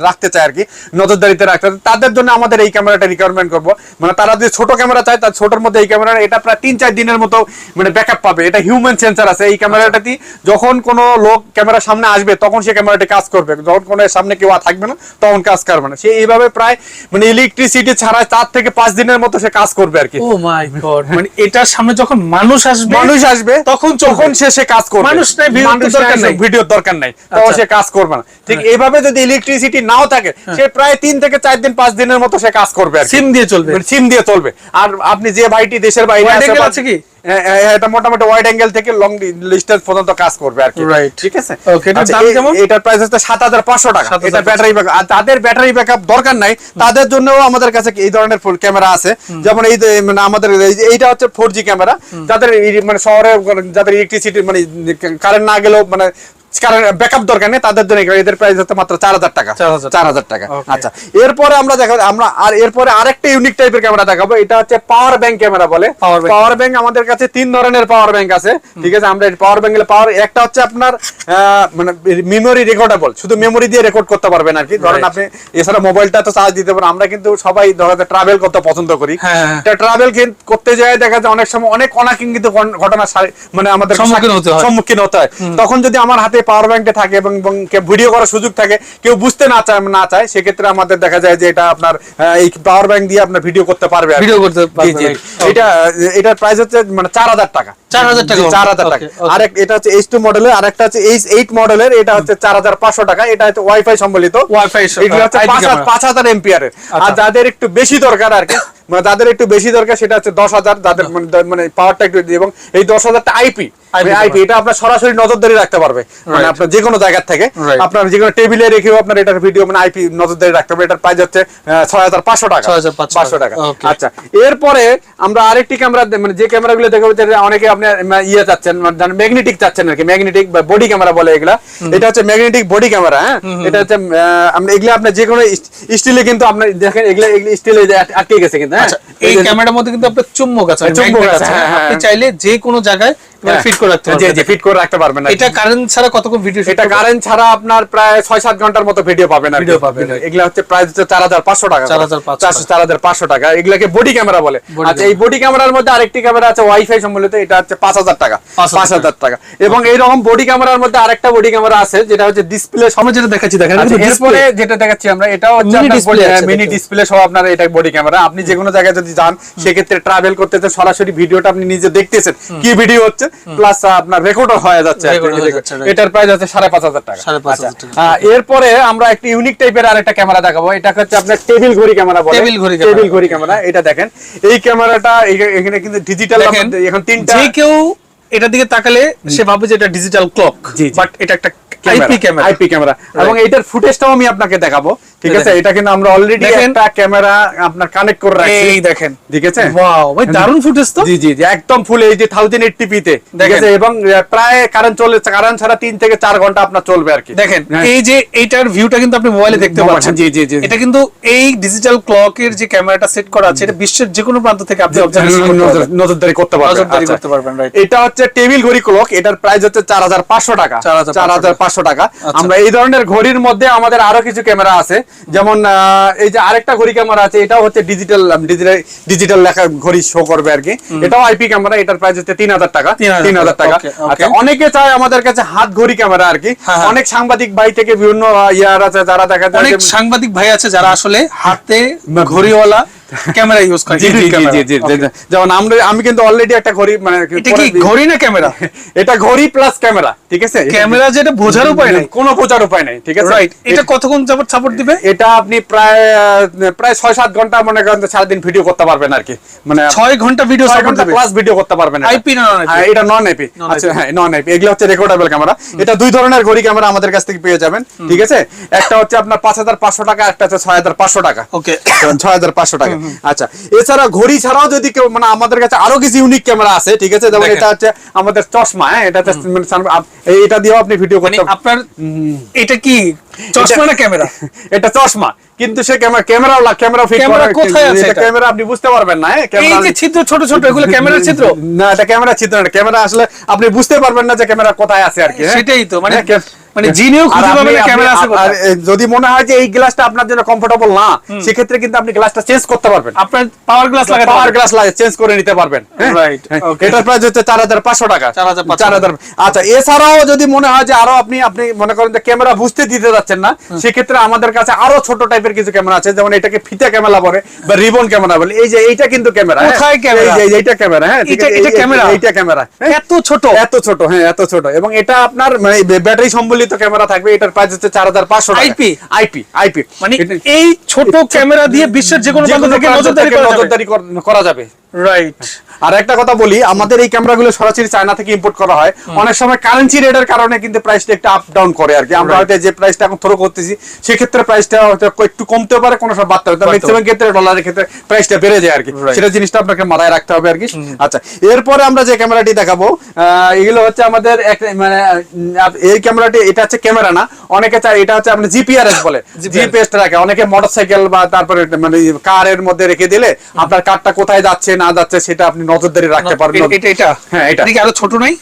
রাখতে চায় আর কি নজরদারিতে রাখতে। তাদের জন্য আমাদের এই ক্যামেরাটা রিকোয়ারমেন্ট করব। মানে তারা যদি ছোট ক্যামেরা চায় তার ছোটর মধ্যে এই ক্যামেরা এটা প্রায় তিন চার দিনের মতো মানে ব্যাকআপ পাবে। এটা হিউম্যান সেন্সার আছে। এই ক্যামেরাটাতে যখন কোনো লোক ক্যামেরার সামনে আসবে তখন সে ক্যামেরাটি কাজ করবে যখন কোনো সামনে কেউ থাকবে না তখন কাজ করবে না সে এইভাবে প্রায় মানে ইলেকট্রিসিটি ছাড়া চার থেকে পাঁচ দিনের মতো সে কাজ করবে আর কি ও মাই গড মানে এটার সামনে যখন মানুষ আসবে মানুষ আসবে তখন। তখন সে সে কাজ করবে মানুষ নাই, মানুষ দরকার নাই। ভিডিওর দরকার নাই তখন আচ্ছা। সে কাজ করবে না ঠিক এইভাবে যদি ইলেকট্রিসিটি নাও থাকে সে প্রায় তিন থেকে চার দিন পাঁচ দিনের মতো সে কাজ করবে আর কি। সিম দিয়ে চলবে মানে সিম দিয়ে চলবে আর আপনি যে ভাইটি দেশের বাইরে আছে কি? এটা মোটামুটি ওয়াইড অ্যাঙ্গেল থেকে লং ডিস্টেন্স পর্যন্ত কাজ করবে আর কি। রাইট ঠিক আছে? ওকে এটার আচ্ছা, দাম কেমন? এটার প্রাইস হচ্ছে সাত হাজার পাঁচশো টাকা। এটা ব্যাটারি ব্যাকআপ আর তাদের ব্যাটারি ব্যাকআপ দরকার নাই। তাদের জন্যও আমাদের কাছে এই ধরনের ফুল ক্যামেরা আছে। যেমন এই মানে আমাদের এই এইটা হচ্ছে ফোর জি ক্যামেরা যাদের মানে শহরে যাদের ইলেকট্রিসিটি মানে কারেন্ট না গেলেও মানে কারণ ব্যাকআপ দরকার নেই তাদের জন্য এদের প্রাইস হচ্ছে মাত্র চার হাজার টাকা। চার হাজার টাকা। আচ্ছা এরপরে আমরা আমরা আর এরপরে আরেকটা ইউনিক টাইপের ক্যামেরা দেখাবো এটা হচ্ছে পাওয়ার ব্যাংক ক্যামেরা বলে। পাওয়ার ব্যাংক আমাদের কাছে তিন ধরনের পাওয়ার ব্যাংক আছে ঠিক আছে? আমরা পাওয়ার ব্যাংকের পাওয়ার একটা হচ্ছে আপনার মানে মেমোরি রেকর্ডেবল শুধু মেমোরি দিয়ে রেকর্ড করতে পারবেন আর কি। ধরেন আপনি এছাড়া মোবাইলটা তো চার্জ দিতে পারেন। আমরা কিন্তু সবাই ধরেন ট্রাভেল করতে পছন্দ করি। হ্যাঁ, হ্যাঁ। ট্রাভেল করতে যায় দেখা যায় অনেক সময় অনেক অনাকাঙ্ক্ষিত ঘটনা- ঘটনা মানে আমাদের সম্মুখীন হতে হয়। সম্মুখীন হতে হয়। তখন যদি আমার হাতে পাওয়ার ব্যাংকটা থাকে এবং ভিডিও করার সুযোগ থাকে কেউ বুঝতে না চায় না চায় সেক্ষেত্রে আমাদের দেখা যায় যে এটা আপনার এই পাওয়ার ব্যাংক দিয়ে আপনার ভিডিও করতে পারবে। Video করতে পারবে. এটা এটার প্রাইস হচ্ছে মানে চার হাজার টাকা 4,000 টাকা? চার হাজার টাকা Okay, okay. এটা হচ্ছে এইচ টু মডেলের আরেকটা হচ্ছে এইচ এইট মডেলের এটা হচ্ছে চার হাজার পাঁচশো টাকা এটা হচ্ছে ওয়াইফাই সম্বলিত Wi-Fi হচ্ছে পাঁচ হাজার- এম্পিয়ারের আর আচ্ছা। যাদের একটু বেশি দরকার আর কি মানে যাদের একটু বেশি দরকার সেটা হচ্ছে দশ হাজার যাদের মানে দ- মানে পাওয়ারটা একটু এবং এই দশ হাজারটা আইপি এটা আপনার সরাসরি নজরদারি রাখতে পারবে। মানে. আপনার যে কোনো জায়গা থেকে আপনার যে কোনো টেবিলে রেখেও আপনার এটার ভিডিও মানে আইপি নজরদারি রাখতে পারবে এটার প্রাইস হচ্ছে ছয় হাজার পাঁচশো টাকা। 6,500 পাঁচশো টাকা। আচ্ছা এরপরে আমরা আরেকটি ক্যামেরা মানে যে ক্যামেরাগুলো দেখাবো অনেকে আপনি মানে ইয়ে চাচ্ছেন ম্যাগনেটিক চাচ্ছেন আর কি ম্যাগনেটিক বা বডি ক্যামেরা বলে এগুলা। এটা হচ্ছে ম্যাগনেটিক বডি ক্যামেরা হ্যাঁ? এটা হচ্ছে এগুলো আপনার যে কোনো স্টিলে কিন্তু আপনি দেখেন এগুলো এগুলো স্টিলে আটকে গেছে কিন্তু হ্যাঁ? আচ্ছা এই ক্যামেরার মধ্যে কিন্তু আপনার চুম্বক আছে হ্যাঁ, চুম্বক আছে, হ্যাঁ, হ্যাঁ। আপনি চাইলে যে কোনো জায়গায় ফিট করে রাখতে পারবেন জি ফিট করে রাখতে পারবেন এটা কারেন্ট ছাড়া কতক্ষণ ভিডিও এটা কারেন্ট ছাড়া আপনার প্রায় ছয় সাত ঘণ্টার মতো ভিডিও পাবেন আর পাবেন, এগুলা হচ্ছে প্রাইস হচ্ছে চার হাজার পাঁচশো টাকা 4,500 চার হাজার পাঁচশো টাকা। এগুলাকে বডি ক্যামেরা বলে। আচ্ছা এই বডি ক্যামেরার মধ্যে আরেকটি ক্যামেরা আছে ওয়াইফাই সম্বলিত। এটা হচ্ছে পাঁচ হাজার টাকা। 5,000 টাকা। এবং এইরকম বডি ক্যামেরার মধ্যে আরেকটা বডি ক্যামেরা আছে যেটা হচ্ছে ডিসপ্লে আমরা যেটা দেখাচ্ছি দেখেন আচ্ছা, এরপরে যেটা দেখাচ্ছি আমরা এটা হচ্ছে মিনি ডিসপ্লে সহ আপনার এটা বডি ক্যামেরা আপনি যে কোনো জায়গায় যদি যান সেক্ষেত্রে ট্রাভেল করতে সরাসরি ভিডিওটা আপনি নিজে দেখতেছেন। কি ভিডিও হচ্ছে? প্লাস আপনার রেকর্ডও হয়ে যাচ্ছে. এটার প্রাইস হচ্ছে সাড়ে পাঁচ হাজার টাকা। 5,500 আচ্ছা, এরপরে আমরা একটি ইউনিক টাইপের আরেকটা ক্যামেরা দেখাবো। এটা হচ্ছে আপনার টেবিল ঘড়ি ক্যামেরা বলে। টেবিল ঘড়ি ক্যামেরা। টেবিল ঘড়ি ক্যামেরা এটা দেখেন। এই ক্যামেরাটা এখা- এখানে কিন্তু ডিজিটাল এখন তিনটা যে কেউ এটার দিকে তাকালে সে ভাবে যে এটা ডিজিটাল ক্লক। বাট এটা একটা আইপি ক্যামেরা আইপি ক্যামেরা এবং এটার ফুটেজটাও আমি আপনাকে দেখাবো। ঠিক আছে। এটা কিন্তু আমরা অলরেডি একটা ক্যামেরা আপনার কানেক্ট করে রাখছি। এই দেখেন। ঠিক আছে ওয়াও ভাই দারুণ ফুটেজ তো। জি জি একদম ফুল পিতে ঠিক আছে এবং প্রায় কারেন্ট চলে কারেন্ট ছাড়া তিন থেকে চার ঘণ্টা আপনার চলবে আর কি। দেখেন হ্যাঁ। এই যে এইটার ভিউটা কিন্তু আপনি মোবাইলে দেখতে পাচ্ছেন। জি, জি, জি। এটা কিন্তু এই ডিজিটাল ক্লকের যে ক্যামেরাটা সেট করা আছে এটা বিশ্বের যে কোনো প্রান্ত থেকে আপনি অবজারভেশন নজরদারি করতে পারবেন। নজরদারি আচ্ছা। করতে পারবেন, right. এটা হচ্ছে টেবিল ঘড়ি ক্লক এটার প্রাইস হচ্ছে চার হাজার পাঁচশো টাকা। 4,500 চার হাজার পাঁচশো টাকা। আচ্ছা। আমরা এই ধরনের ঘড়ির মধ্যে আমাদের আরও কিছু ক্যামেরা আছে। যেমন এই যে আরেকটা ঘড়ি ক্যামেরা আছে এটাও হচ্ছে ডিজিটাল ডিজিটাল ডিজিটাল লেখা ঘড়ি শো করবে আর কি। এটাও আইপি ক্যামেরা এটার প্রাইস হচ্ছে তিন হাজার টাকা। তিন হাজার টাকা. আচ্ছা অনেকে চায় আমাদের কাছে হাত ঘড়ি ক্যামেরা আর কি। হ্যাঁ, হ্যাঁ। অনেক সাংবাদিক ভাই থেকে বিভিন্ন ইয়ার আছে যারা দেখা যায় অনেক সাংবাদিক ভাই আছে যারা আসলে হাতে ঘড়িওয়ালা ক্যামেরা ইউজ করে জি জি জি জি। যেমন আমরা আমি কিন্তু অলরেডি একটা ঘড়ি মানে এটা কি ঘড়ি না ক্যামেরা এটা ঘড়ি প্লাস ক্যামেরা ঠিক আছে? ক্যামেরা যেটা বোঝার উপায় নাই। কোনো বোঝার উপায় নাই ঠিক আছে? রাইট এটা কতক্ষণ যাবত সাপোর্ট দিবে? এটা আপনি প্রায় প্রায় ছয় সাত ঘণ্টা মনে করেন যে সারাদিন ভিডিও করতে পারবেন আর কি। মানে ছয় ঘণ্টা ভিডিও সাপোর্ট দিবে। প্লাস ভিডিও করতে পারবেন। IP না হ্যাঁ, এটা নন আইপি আচ্ছা হ্যাঁ নন আইপি এগুলো হচ্ছে রেকর্ডেবল ক্যামেরা এটা দুই ধরনের ঘড়ি ক্যামেরা আমাদের কাছ থেকে পেয়ে যাবেন ঠিক আছে? একটা হচ্ছে আপনার পাঁচ হাজার পাঁচশো টাকা একটা হচ্ছে ছয় হাজার পাঁচশো টাকা। ওকে ছয় হাজার পাঁচশো টাকা। আচ্ছা এছাড়া ঘড়ি ছাড়াও যদি কেউ মানে আমাদের কাছে আরও কিছু ইউনিক ক্যামেরা আছে ঠিক আছে? যেমন এটা হচ্ছে আমাদের চশমা হ্যাঁ? এটা মানে এটা দিয়েও আপনি ভিডিও করেন করতে আপনার এটা কি? চশমা না ক্যামেরা এটা চশমা। কিন্তু সে ক্যামেরা ক্যামেরাও ক্যামেরা ফিট ক্যামেরা কোথায় আছে এটা? ক্যামেরা আপনি বুঝতে পারবেন না হ্যাঁ? এই যে ছিদ্র ছোট ছোট এগুলো ক্যামেরার ছিদ্র? না এটা ক্যামেরা চিত্র না ক্যামেরা আসলে আপনি বুঝতে পারবেন না যে ক্যামেরা কোথায় আছে আর কি হ্যাঁ? সেটাই তো, মানে- হ্যাঁ, মানে জিনিও খুঁজে আপনি- পাবে না ক্যামেরা আছে আর- যদি মনে হয় যে এই গ্লাসটা আপনার জন্য কমফোর্টেবল না সেক্ষেত্রে কিন্তু আপনি গ্লাসটা চেঞ্জ করতে পারবেন। আপনার পাওয়ার গ্লাস লাগাতে পাওয়ার গ্লাস লাগে চেঞ্জ করে নিতে পারবেন হ্যাঁ, এটার প্রাইস হচ্ছে চার হাজার পাঁচশো টাকা। 4,500 চার হাজার আচ্ছা এছাড়াও যদি মনে হয় যে আরও আপনি আপনি মনে করেন যে ক্যামেরা বুঝতে দিতে যাচ্ছেন না সেক্ষেত্রে আমাদের কাছে আরও ছোট টাইপের কিছু ক্যামেরা আছে যেমন এটাকে ফিতা ক্যামেরা বলে বা রিবন ক্যামেরা বলে। এই যে এইটা কিন্তু ক্যামেরা? কোথায় ক্যামেরা এই যে- এইটা ক্যামেরা হ্যাঁ? এটা-? এটা এই- এইটা ক্যামেরা? এত ছোট। এত ছোট হ্যাঁ এত ছোট। এবং এটা আপনার মানে ব্যাটারি সম্বলিত ক্যামেরা থাকবে এটার প্রাইস হচ্ছে চার হাজার পাঁচশো আইপি আইপি আইপি। মানে এই ছোট ক্যামেরা দিয়ে বিশ্বের যে কোনো প্রান্ত থেকে নজরদারি করা যাবে। রাইট আর একটা কথা বলি আমাদের এই ক্যামেরাগুলো সরাসরি চায়না থেকে ইম্পোর্ট করা হয়। অনেক সময় কারেন্সি রেটের কারণে কিন্তু প্রাইসটা একটু আপ ডাউন করে আর কি। আমরা হয়তো যে প্রাইসটা এখন থ্রো করতেছি সেক্ষেত্রে প্রাইসটা হয়তো একটু কমতে পারে কোনো সময় বাড়তে পারে। ম্যাক্সিমাম ক্ষেত্রে ডলারের ক্ষেত্রে প্রাইসটা বেড়ে যায় আর কি। সেটা জিনিসটা আপনাকে মাথায় রাখতে হবে আর কি। আচ্ছা এরপরে আমরা যে ক্যামেরাটি দেখাবো আহ, এগুলো হচ্ছে আমাদের মানে এই ক্যামেরাটি এটা হচ্ছে ক্যামেরা না। অনেকে চায় এটা হচ্ছে আপনি জিপিআরএস বলে। জিপিএস রাখে। অনেকে মোটরসাইকেল বা তারপরে মানে কারের মধ্যে রেখে দিলে আপনার কারটা কোথায় যাচ্ছে না যাচ্ছে সেটা আপনি নজরদারি রাখতে পারবেন। এটা এটা। হ্যাঁ, এটা। কি আরও ছোট নাই?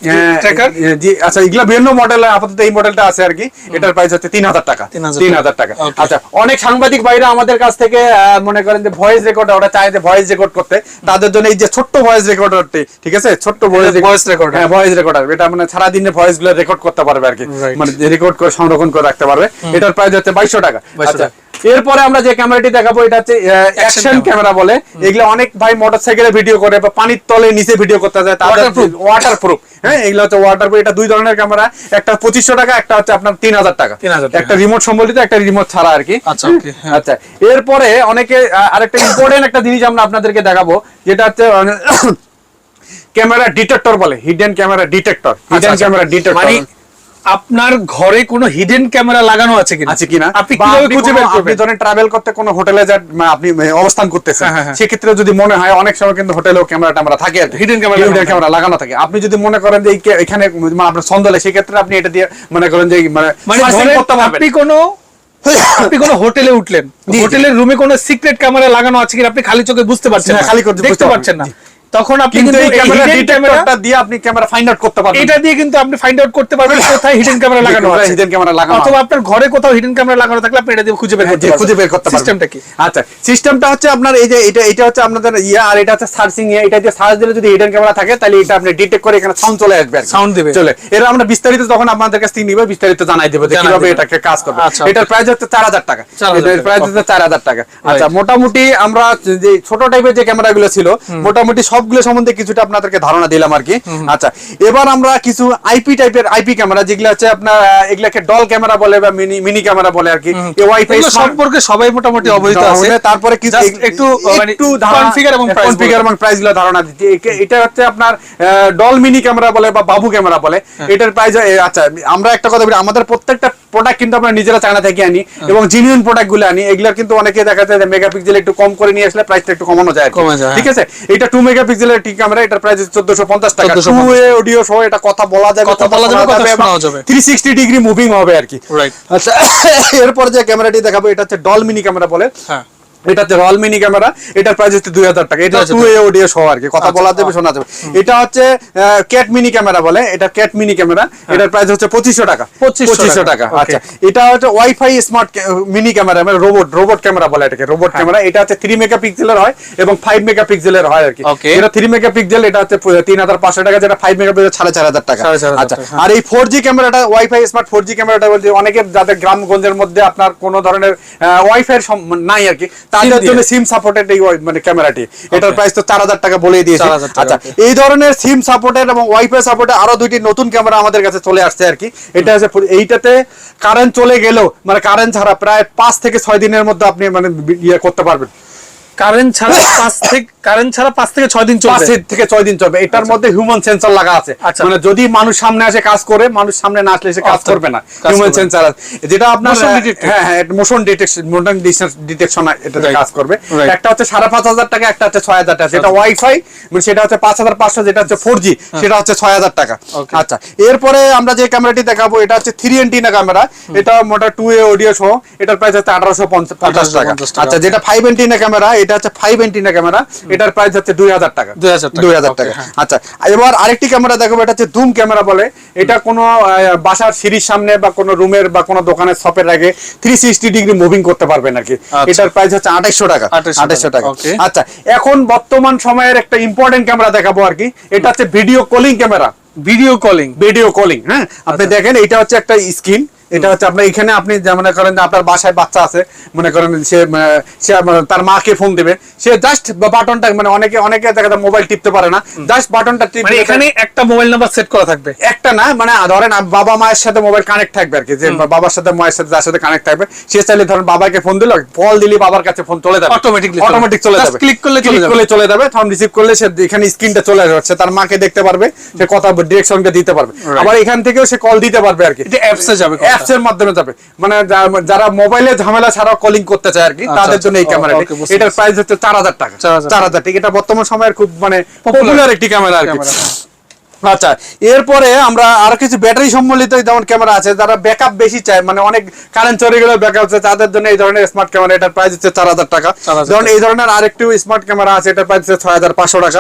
ট্র্যাকার জি আচ্ছা এগুলা বিভিন্ন মডেল আপাতত এই মডেলটা আছে আর কি। এটার প্রাইস হচ্ছে তিন হাজার টাকা। 3,000 টাকা। আচ্ছা অনেক সাংবাদিক ভাইরা আমাদের কাছ থেকে মনে করেন যে ভয়েস রেকর্ড ওরা চায় যে ভয়েস রেকর্ড করতে। তাদের জন্য এই যে ছোট্ট ভয়েস রেকর্ডারটি ঠিক আছে? ছোট্ট ভয়েস voice recorder। হ্যাঁ ভয়েস রেকর্ডার এটা মানে সারা দিনে ভয়েসগুলো রেকর্ড করতে পারবে আর কি. মানে রেকর্ড করে সংরক্ষণ করে রাখতে পারবে। এটার প্রাইস হচ্ছে বাইশশো টাকা। আচ্ছা এরপরে আমরা যে ক্যামেরাটি দেখাবো এটা হচ্ছে অ্যাকশন ক্যামেরা বলে। এগুলো অনেক ভাই মোটরসাইকেলে ভিডিও করে বা পানির তলে নিচে ভিডিও করতে যায় ওয়াটার প্রুফ হ্যাঁ এগুলো হচ্ছে ওয়াটার প্রুফ এটা দুই ধরনের ক্যামেরা একটা পঁচিশশো টাকা একটা হচ্ছে আপনার তিন হাজার টাকা। 3,000 একটা রিমোট সম্বলিত একটা রিমোট ছাড়া আর কি। আচ্ছা, হ্যাঁ। আচ্ছা এরপরে অনেকে আরেকটা ইম্পর্টেন্ট একটা জিনিস আমরা আপনাদেরকে দেখাবো যেটা হচ্ছে ক্যামেরা ডিটেক্টর বলে hidden camera detector hidden camera detector মানে আপনার ঘরে কোনো হিডেন ক্যামেরা লাগানো আছে কিনা? আছে কিনা? আপনি কীভাবে খুঁজে বের করবেন? ধরেন ট্রাভেল করতে কোনো হোটেলে যান মানে আপনি অবস্থান করতেছেন। হ্যাঁ, হ্যাঁ, হ্যাঁ। সেক্ষেত্রে যদি মনে হয় অনেক সময় কিন্তু হোটেলেও ক্যামেরা ট্যামেরা থাকে আর Hidden camera হিডেন ক্যামেরা লাগানো থাকে। আপনি যদি মনে করেন যে এখানে মানে আপনার সন্দেলে সেক্ষেত্রে আপনি এটা দিয়ে মনে করেন যে মানে মানে করতে আপনি কোনো আপনি কোনো হোটেলে উঠলেন। হোটেলের রুমে কোনো সিক্রেট ক্যামেরা লাগানো আছে কিনা? আপনি খালি চোখে বুঝতে পারছেন না খালি চোখে বুঝতে পারছেন না। তখন আপনি কিন্তু এই ক্যামেরা ডিটেক্টরটা দিয়ে আপনি ক্যামেরা ফাইন্ড আউট করতে পারবেন। এটা দিয়ে কিন্তু আপনি ফাইন্ড আউট করতে পারবেন কোথায় হিডেন ক্যামেরা লাগানো আছে। hidden camera লাগানো অথবা আপনার ঘরে কোথাও হিডেন ক্যামেরা লাগানো থাকলে আপনি এটা দিয়ে খুঁজে বের হ্যাঁ, করতে পারবেন। খুঁজে বের করতে পারবেন। সিস্টেমটা কি? আচ্ছা সিস্টেমটা হচ্ছে আপনার এই যে এটা এটা হচ্ছে আপনাদের ইয়া আর এটা হচ্ছে সার্চিং ইয়া। এটা যে সার্চ দিলে যদি হিডেন ক্যামেরা থাকে তাহলে এটা আপনি ডিটেক্ট করে এখানে সাউন্ড চলে আসবে। দিবে। চলে। এর আমরা বিস্তারিত যখন আপনাদের কাছে নিবে বিস্তারিত জানাই দেবো যে কীভাবে এটাকে কাজ করবে। আচ্ছা, এটার প্রাইস হচ্ছে চার হাজার টাকা। 4,000 এটার প্রাইস হচ্ছে চার হাজার টাকা। আচ্ছা মোটামুটি আমরা যে ছোট টাইপের যে ক্যামেরাগুলো ছিল মোটামুটি সবগুলো সম্বন্ধে কিছুটা আপনাদেরকে ধারণা দিলাম আর কি। আচ্ছা এবার আমরা কিছু আইপি টাইপের আইপি ক্যামেরা যেগুলো হচ্ছে আপনার এগুলাকে ডল ক্যামেরা বলে বা মিনি মিনি ক্যামেরা বলে আর কি। ওয়াইফাই সম্পর্কে সবাই মোটামুটি অবহিত আছে। তারপরে কিছু একটু মানে একটু কনফিগার এবং প্রাইস কনফিগার এবং প্রাইসগুলো ধারণা দিতে। এটা হচ্ছে আপনার ডল মিনি ক্যামেরা বলে বা বাবু ক্যামেরা বলে। হ্যাঁ। এটার প্রাইস আচ্ছা আমরা একটা কথা বলি আমাদের প্রত্যেকটা প্রোডাক্ট কিন্তু আমরা নিজেরা চায়না থেকে আনি হ্যাঁ। এবং জিনিয়ন প্রোডাক্টগুলো আনি। এগুলো কিন্তু অনেকে দেখা যায় মেগাপিক্সেল একটু কম করে নিয়ে আসলে প্রাইসটা একটু কমানো যায় যায়, ঠিক আছে? এটা টু মেগাপিক্সেলের টি ক্যামেরা এটার প্রাইস চোদ্দশো পঞ্চাশ টাকা। টু এ অডিও সহ এটা কথা বলা যাবে কথা বলা যাবে। থ্রি সিক্সটি ডিগ্রি মুভিং হবে আর কি। আচ্ছা এরপর যে ক্যামেরাটি দেখাবো এটা হচ্ছে ডল মিনি ক্যামেরা বলে। হ্যাঁ। এটা রয়্যাল মিনি ক্যামেরা এটার প্রাইস হচ্ছে দুই হাজার টাকা। এটা টু এ অডিও সহ আর কি কথা আচ্ছা, বলা যাবে আচ্ছা। শোনা যাবে এটা হচ্ছে ক্যাট মিনি ক্যামেরা বলে এটা ক্যাট মিনি ক্যামেরা এটার প্রাইস হচ্ছে পঁচিশশো টাকা। 2500 টাকা আচ্ছা। এটা হচ্ছে ওয়াইফাই স্মার্ট মিনি ক্যামেরা মানে রোবট রোবট ক্যামেরা বলে এটাকে রোবট ক্যামেরা এটা হচ্ছে থ্রি মেগাপিক্সেলের হয় এবং ফাইভ মেগাপিক্সেলের হয় আর কি। এটা থ্রি মেগাপিক্সেল এটা হচ্ছে তিন হাজার পাঁচশো টাকা যেটা ফাইভ মেগাপিক্সেল সাড়ে চার হাজার টাকা। আচ্ছা। আর এই ফোর জি ক্যামেরাটা ওয়াইফাই স্মার্ট ফোর জি ক্যামেরাটা বলতে অনেকের যাদের গ্রামগঞ্জের মধ্যে আপনার কোনো ধরনের ওয়াইফাই নাই আর কি। তাদের জন্য সিম সাপোর্টেড এই মানে ক্যামেরাটি। এটার প্রাইস তো চার হাজার টাকা বলে দিয়েছি। আচ্ছা এই ধরনের সিম সাপোর্টেড এবং ওয়াইফাই সাপোর্টেড আরও দুইটি নতুন ক্যামেরা আমাদের কাছে চলে আসছে আর কি। এটা হচ্ছে এইটাতে কারেন্ট চলে গেলেও মানে কারেন্ট ছাড়া প্রায় পাঁচ থেকে ছয় দিনের মধ্যে আপনি মানে ইয়ে করতে পারবেন। কারেন্ট ছাড়া পাঁচ থেকে কারেন্ট ছাড়া পাঁচ থেকে ছয় দিন পাঁচ থেকে ছয় দিন চলবে। এটার মধ্যে হিউম্যান সেন্সর লাগা আছে। আচ্ছা। মানে যদি মানুষ সামনে আসে কাজ করে মানুষ সামনে না আসলে সে কাজ করবে না। হিউম্যান সেন্সর আছে। যেটা আপনার। হ্যাঁ হ্যাঁ মোশন ডিটেকশন মোশন ডিটেকশন এটাতে কাজ করবে। একটা হচ্ছে সাড়ে পাঁচ হাজার টাকা একটা হচ্ছে ছয় হাজার টাকা। যেটা ওয়াইফাই মানে সেটা হচ্ছে পাঁচ হাজার পাঁচশো যেটা হচ্ছে ফোর জি সেটা হচ্ছে ছয় হাজার টাকা। আচ্ছা এরপরে আমরা যে ক্যামেরাটি দেখাবো এটা হচ্ছে থ্রি এন্টিনা ক্যামেরা এটা মোটা টু এ অডিও সহ এটার প্রাইস হচ্ছে আঠারোশো পঞ্চাশ টাকা। আচ্ছা যেটা ফাইভ এন্টিনা ক্যামেরা এটা হচ্ছে ফাইভ এন্টিনা ক্যামেরা এটার প্রাইস হচ্ছে দুই হাজার টাকা। 2000 টাকা। দুই হাজার টাকা। হ্যাঁ। আচ্ছা এবার আরেকটি ক্যামেরা দেখাবো এটা হচ্ছে ধুম ক্যামেরা বলে। এটা কোনো বাসার সিঁড়ির সামনে বা কোনো রুমের বা কোনো দোকানের শপের আগে থ্রি সিক্সটি ডিগ্রি মুভিং করতে পারবেন আর কি। আচ্ছা। এটার প্রাইস হচ্ছে আঠাইশশো টাকা। 2800 আঠাইশশো টাকা। আচ্ছা এখন বর্তমান সময়ের একটা ইম্পর্টেন্ট ক্যামেরা দেখাবো আর কি। এটা হচ্ছে video calling camera video calling video calling হ্যাঁ? আপনি আচ্ছা। দেখেন এটা হচ্ছে একটা স্ক্রিন এটা হচ্ছে আপনার এখানে আপনি মনে করেন যে আপনার বাসায় বাচ্চা আছে মনে করেন সে সে তার মাকে ফোন দেবে। সে জাস্ট বাটনটা মানে অনেকে অনেকে দেখা যায় মোবাইল টিপতে পারে না। জাস্ট বাটনটা টিপে এখানে একটা মোবাইল নাম্বার সেট করা থাকবে। একটা না মানে ধরেন বাবা মায়ের সাথে মোবাইল কানেক্ট থাকবে আর কি যে বাবার সাথে মায়ের সাথে যার সাথে কানেক্ট থাকবে সে চাইলে ধরেন বাবাকে ফোন দিল কল দিলি বাবার কাছে ফোন চলে যাবে। চলে অটোমেটিক চলে যাবে। ক্লিক করলে চলে যাবে। করলে চলে যাবে তখন রিসিভ করলে সে এখানে স্ক্রিনটা চলে যাচ্ছে তার মাকে দেখতে পারবে সে কথা ডিরেকশনকে দিতে পারবে। আবার এখান থেকেও সে কল দিতে পারবে আর কি। অ্যাপসে যাবে এর মাধ্যমে যাবে। মানে যারা মোবাইলে ঝামেলা ছাড়া কলিং করতে চায় আর কি আচ্ছা, তাদের আচ্ছা। জন্য এই ক্যামেরা ক্যামেরাটি এটার প্রাইস হচ্ছে চার হাজার টাকা। 4000 চার হাজার টাকা। এটা বর্তমান সময়ের খুব মানে পপুলার একটি ক্যামেরা আর কি। হ্যাঁ। আচ্ছা এরপরে আমরা আর কিছু ব্যাটারি সম্বলিত যেমন ক্যামেরা আছে যারা ব্যাকআপ বেশি চায় মানে অনেক কারেন্ট চলে গেলে ব্যাকআপ আছে তাদের জন্য এই ধরনের স্মার্ট ক্যামেরা এটার প্রাইস হচ্ছে চার হাজার টাকা। যেমন এই ধরনের আরেকটি স্মার্ট ক্যামেরা আছে এটার প্রাইস হচ্ছে ছয় হাজার পাঁচশো টাকা।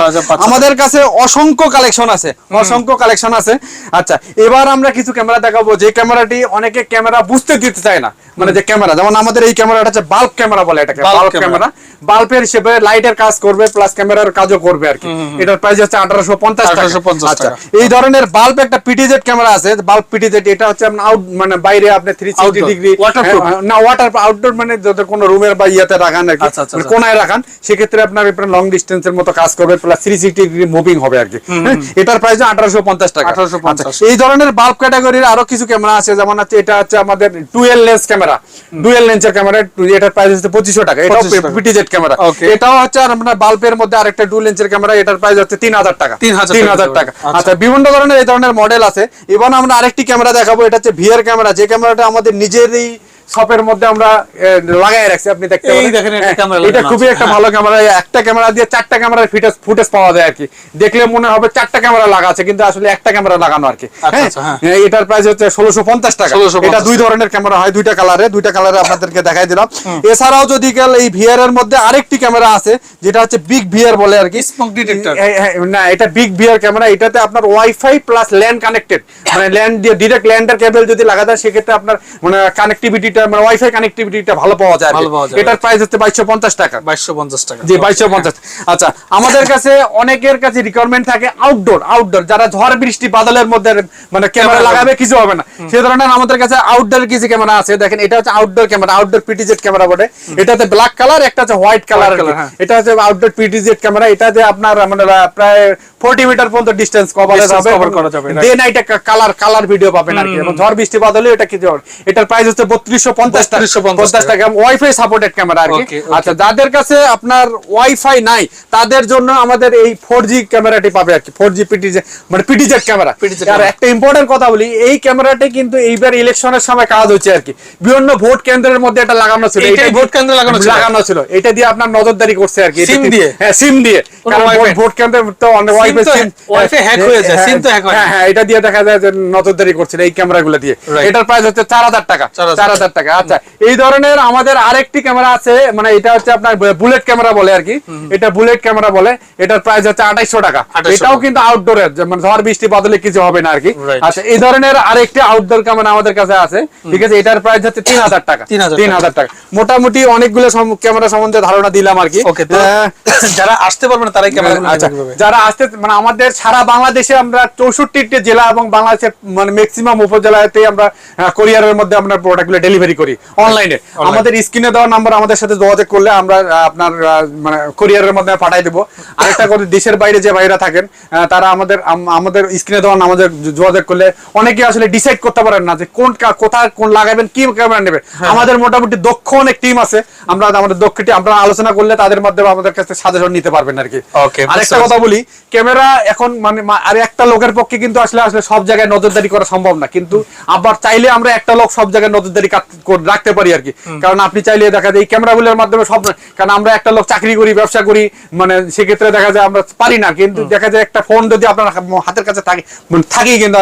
আমাদের কাছে অসংখ্য কালেকশন আছে অসংখ্য কালেকশন আছে। আচ্ছা এবার আমরা কিছু ক্যামেরা দেখাবো যে ক্যামেরাটি অনেকে ক্যামেরা বুঝতে দিতে চায় না। মানে যে ক্যামেরা যেমন আমাদের এই ক্যামেরাটা হচ্ছে বাল্ব ক্যামেরা বলে এটাকে বাল্ব ক্যামেরা বাল্বের হিসেবে লাইটের কাজ করবে প্লাস ক্যামেরার কাজও করবে আর কি। এটার প্রাইস হচ্ছে আঠারোশো পঞ্চাশ টাকা। 1850 আচ্ছা এই ধরনের বাল্ব একটা পিটিজেড ক্যামেরা আছে। বাল্ব পিটিজেড এটা হচ্ছে আপনার আউট মানে বাইরে আপনি থ্রি সিক্সটি Outdoor, ডিগ্রি না ওয়াটার আউটডোর মানে যদি কোনো রুমের বা ইয়েতে রাখান আর কি। কোনায় রাখান সেক্ষেত্রে আপনার লং ডিস্টেন্সের মতো কাজ করবে plus three sixty degree moving হবে আর কি হ্যাঁ, এটার প্রাইস আঠারোশো পঞ্চাশ টাকা। 1850 আচ্ছা, এই ধরনের বাল্ব ক্যাটাগরির আরও কিছু ক্যামেরা আছে যেমন হচ্ছে এটা হচ্ছে আমাদের ডুয়েল লেন্স ক্যামেরা। ডুয়েল লেন্সের ক্যামেরা এটার প্রাইস হচ্ছে পঁচিশশো টাকা। এটাও 2500। PTZ camera. এটাও হচ্ছে আর আপনার বাল্বের মধ্যে আরেকটা ডুয়েল লেন্সের ক্যামেরা এটার প্রাইস হচ্ছে তিন হাজার টাকা। 3000 তিন হাজার টাকা। আচ্ছা। বিভিন্ন ধরনের এই ধরনের মডেল আছে এবং আমরা আরেকটি ক্যামেরা দেখাবো, এটা হচ্ছে ভিআর ক্যামেরা যে ক্যামেরাটা আমাদের নিজেরই শপের মধ্যে আমরা লাগাই রাখছি আপনি দেখতে দেখেন হ্যাঁ, ক্যামেরা এটা খুবই একটা ভালো ক্যামেরা একটা ক্যামেরা দিয়ে চারটা ক্যামেরার ফুটেজ ফুটেজ পাওয়া যায় আর কি। দেখলে মনে হবে চারটা ক্যামেরা লাগা আছে কিন্তু আসলে একটা ক্যামেরা লাগানো আর কি। আচ্ছা, আচ্ছা, হ্যাঁ। হ্যাঁ, এটার প্রাইস হচ্ছে ষোলোশো পঞ্চাশ টাকা। এটা দুই ধরনের ক্যামেরা হয় দুইটা কালারে দুইটা কালারে আপনাদেরকে দেখাই দিলাম। এছাড়াও যদি গেল এই ভিআর এর মধ্যে আরেকটি ক্যামেরা আছে যেটা হচ্ছে বিগ ভিআর বলে আর কি। এই- এই- না এটা বিগ ভিআর ক্যামেরা এটাতে আপনার ওয়াইফাই প্লাস ল্যান্ড কানেক্টেড মানে ল্যান্ড দিয়ে ডিরেক্ট ল্যান্ডার কেবল যদি লাগা যায় সেক্ষেত্রে আপনার মানে কানেক্টিভিটিটা মানে ওয়াইফাই কানেক্টিভিটিটা ভালো পাওয়া যায় এটার প্রাইস হচ্ছে টাকা। টাকা। জি আচ্ছা আমাদের কাছে অনেকের কাছে রিকোয়ারমেন্ট থাকে আউটডোর আউটডোর যারা ঝড় বৃষ্টি বাদলের মধ্যে মানে ক্যামেরা লাগাবে। কিছু হবে না। সে ধরনের আমাদের কাছে আউটডোর কিছু ক্যামেরা আছে। দেখেন এটা হচ্ছে outdoor camera outdoor PTZ camera বলে এটাতে ব্ল্যাক কালার একটা হচ্ছে হোয়াইট কালার। এটা হচ্ছে আউটডোর পিটিজেড ক্যামেরা এটাতে আপনার মানে প্রায় ফোর্টি মিটার পর্যন্ত ডিস্টেন্স cover করা যাবে, right. Day colour colour video পাবেন আর কি। এবং ঝড় বৃষ্টি বাদলে এটা হবে। এটার প্রাইস হচ্ছে বত্রিশশো পঞ্চাশ টাকা। 3250 টাকা। ওয়াইফাই সাপোর্টেড ক্যামেরা আর কি. আচ্ছা যাদের কাছে আপনার ওয়াইফাই নাই তাদের জন্য আমাদের এই ফোর জি ক্যামেরাটি পাবে আর কি। ফোর জি মানে পিটিজেড ক্যামেরা আর একটা ইম্পর্টেন্ট কথা বলি এই ক্যামেরাটি কিন্তু এইবার ইলেকশনের সময় কাজ হচ্ছে আর কি। বিভিন্ন ভোট কেন্দ্রের মধ্যে এটা লাগানো ছিল। এটা ভোট কেন্দ্রে লাগানো ছিল? লাগানো ছিল। এটা দিয়ে আপনার নজরদারি করছে আর কি। এটাতে- দিয়ে? হ্যাঁ সিম দিয়ে। কারণ ভোট- ভোট কেন্দ্রে তো অনেক হয়ে যায়, তো হয়। হ্যাঁ এটা দিয়ে দেখা যায় যে নজরদারি করছিল এই ক্যামেরাগুলো দিয়ে। এটার প্রাইস হচ্ছে চার হাজার টাকা। 4000 চার হাজার টাকা আচ্ছা। এই ধরনের আমাদের আরেকটি ক্যামেরা আছে মানে এটা হচ্ছে আপনার বুলেট ক্যামেরা বলে আর কি। এটা বুলেট ক্যামেরা বলে এটার প্রাইস হচ্ছে টাকা। এটাও কিন্তু আউটডোরের মানে ঝড় বৃষ্টি বদলে কিছু হবে না আর কি। আচ্ছা এই ধরনের আরেকটি আউটডোর ক্যামেরা আমাদের কাছে আছে। ঠিক আছে এটার প্রাইস হচ্ছে তিন হাজার টাকা। 3000 তিন হাজার টাকা। মোটামুটি অনেকগুলো ক্যামেরা সম্বন্ধে ধারণা দিলাম আর কি। যারা আসতে পারবে না তারাই ক্যামেরা আচ্ছা যারা আসতে মানে আমাদের সারা বাংলাদেশে আমরা চৌষট্টিটি জেলা এবং বাংলাদেশের মানে ম্যাক্সিমাম উপজেলাতে আমরা কোরিয়ারের মধ্যে আমরা প্রোডাক্টগুলো ডেলিভারি করি অনলাইনে আমাদের স্ক্রিনে দেওয়া নাম্বার আমাদের সাথে যোগাযোগ করলে আমরা আপনার মানে কোরিয়ারের মধ্যে পাঠিয়ে দেবো। আরেকটা কথা দেশের বাইরে যে ভাইরা থাকেন তারা আমাদের আমাদের স্ক্রিনে দেওয়া আমাদের যোগাযোগ করলে অনেকে আসলে ডিসাইড করতে পারেন না যে কোন কোথায় কোন লাগাবেন কি ক্যামেরা নেবে আমাদের মোটামুটি দক্ষ অনেক টিম আছে। আমরা আমাদের দক্ষ টিম আপনারা আলোচনা করলে তাদের মাধ্যমে আমাদের কাছে সাজেশন নিতে পারবেন আর কি। আরেকটা কথা বলি ক্যামেরা এখন মানে আর একটা লোকের পক্ষে কিন্তু আসলে আসলে সব জায়গায় নজরদারি করা সম্ভব না। কিন্তু আবার চাইলে আমরা একটা লোক সব জায়গায় নজরদারি রাখতে পারি আর কি। কারণ আপনি চাইলে দেখা যায় এই ক্যামেরাগুলোর মাধ্যমে সব কারণ আমরা একটা লোক চাকরি করি ব্যবসা করি মানে সেক্ষেত্রে দেখা যায় আমরা পারি না। কিন্তু দেখা যায় একটা ফোন যদি আপনার হাতের কাছে থাকে মানে থাকেই কিন্তু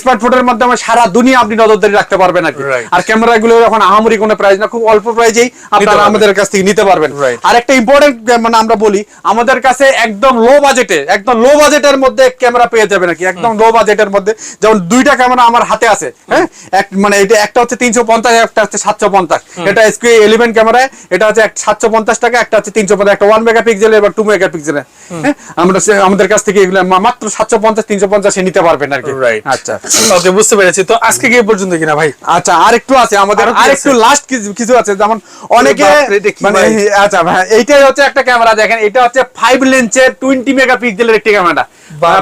স্মার্টফোনের মাধ্যমে সারা দুনিয়া আপনি নজরদারি রাখতে পারবেন আর কি. আর ক্যামেরাগুলো এখন আহামরি কোনো প্রাইস না খুব অল্প প্রাইজেই আপনারা আমাদের কাছ থেকে নিতে পারবেন। আর একটা ইম্পর্টেন্ট মানে আমরা বলি আমাদের কাছে একদম লো বাজেটে একদম লো বাজেটের মধ্যে ক্যামেরা পেয়ে যাবে নাকি? একদম লো বাজেটের মধ্যে। যেমন দুইটা ক্যামেরা আমার হাতে আছে হ্যাঁ? এক মানে এটা একটা হচ্ছে তিনশো পঞ্চাশ একটা হচ্ছে সাতশো পঞ্চাশ। এটা এসকিউ ইলেভেন ক্যামেরায় এটা হচ্ছে সাতশো পঞ্চাশ টাকা একটা হচ্ছে তিনশো পঞ্চাশ একটা ওয়ান মেগা পিক্সেল এবার টু মেগা পিক্সেলের হ্যাঁ? আমরা আমাদের কাছ থেকে এগুলো মাত্র সাতশো পঞ্চাশ তিনশো পঞ্চাশে নিতে পারবেন আর কি। আচ্ছা। ওকে বুঝতে পেরেছি। তো আজকে গিয়ে পর্যন্ত কিনা ভাই? আচ্ছা আর একটু আছে আমাদের আরও কি আর একটু লাস্ট কিছু আছে যেমন অনেকে কি মানে আচ্ছা ভাই এইটাই হচ্ছে একটা ক্যামেরা দেখেন এটা হচ্ছে ফাইভ লেন্সের টোয়েন্টি মেগা পিক্সেলের একটি ক্যামেরা।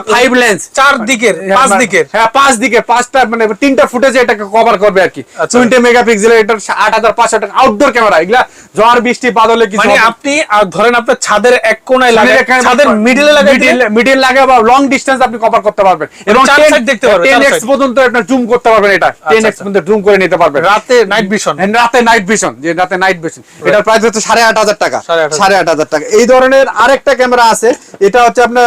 ফাইভ লেন্স চার দিকের পাঁচ দিকের হ্যাঁ পাঁচ দিকে পাঁচটা মানে তিনটা ফুটেজে এটাকে কভার করবে আর কি। আচ্ছা। টোয়েন্টি মেগা পিক্সেলের এটা আট হাজার পাঁচশো টাকা আউটডোর ক্যামেরা এগুলা ঝড় বৃষ্টি বাদলে কিছু মানে আপনি ধরেন আপনার ছাদের এক কোনায় লাগে মিডিলে ছাদের মিডিলে লাগে মিডিল- লাগে বা লং ডিসটেন্স আপনি কভার করতে পারবেন। এবং 10 side দেখতে পারবেন, 10x পর্যন্ত আপনার জুম করতে পারবেন এটা। 10x আচ্ছা। পর্যন্ত জুম করে নিতে পারবেন। রাতে নাইট ভিশন রাতে নাইট ভিশন যে রাতে নাইট ভিশন এটার প্রাইস হচ্ছে সাড়ে আট হাজার টাকা। 8,500 সাড়ে আট হাজার টাকা। এই ধরনের আরেকটা ক্যামেরা আছে এটা হচ্ছে আপনার